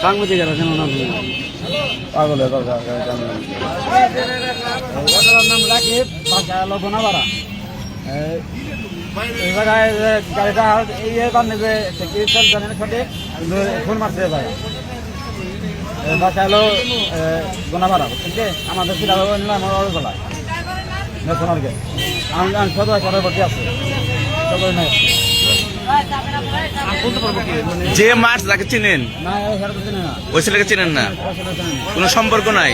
সাংবাদিক আছেন ওনার পাগল নাম রাকিব বাসা এই জায়গায় গাড়িটা এই কারণে যে ফোন মারছে ভাই বাসা হলো বোনাবাড়া বুঝছেন কি? আমাদের সিরা নিলাম আমার গলায়। সোনার আমি আমি সদয় পরবর্তী আছে। নাই। যে মাছ তাকে চিনেন? ওই ছেলেকে চেনেন না। কোনো সম্পর্ক নাই?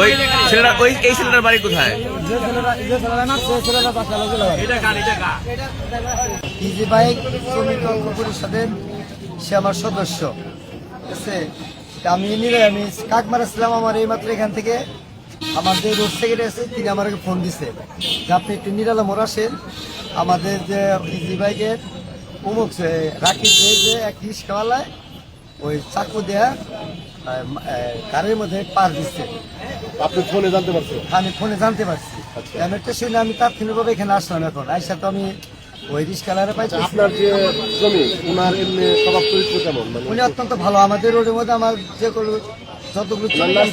ওই ছেলেটা ওই এই ছেলেটার বাড়ি কোথায়? সে ছেলেরা বাসা হলো গেলে ইজি বাইক শ্রমিক অঙ্গ পরিষদের সে আমার সদস্য আছে? তা আমি নিলে আমি কাক মারাছিলাম আমার এই মাত্র এখান থেকে। আমার যে রোড সেক্রেটারি আছে তিনি আমাকে ফোন দিছে যে আপনি একটু নিরালা মোড় আসেন। আমাদের যে ইজি বাইকের অমুক রাখি যে এক রিক্সাওয়ালায় ওই চাকু দেয়া কারের মধ্যে পার দিচ্ছে আপনি ফোনে জানতে পারছেন? আমি ফোনে জানতে পারছি। আমি একটা শুনে আমি তাৎক্ষণিকভাবে এখানে আসলাম এখন। আইসা তো আমি ওই রিক্সাওয়ালারে পাইছি। আপনার যে জমি ওনার এমনি স্বভাব চরিত্র কেমন? মানে উনি অত্যন্ত ভালো। আমাদের রোডের মধ্যে আমার যে কোনো যতগুলো চলে নাম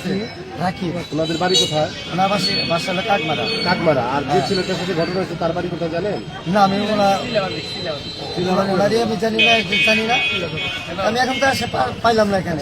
রাখি ওনাদের বাড়ি কোথায়? ওনার বাসে বাসা হলো কাকমারা। কাকমারা। আর যে ছেলেটার সাথে ঘটনা হয়েছে তার বাড়ি কোথায় জানেন? না আমি ওনার আমি জানি না জানি না। আমি এখন তো পাইলাম না এখানে।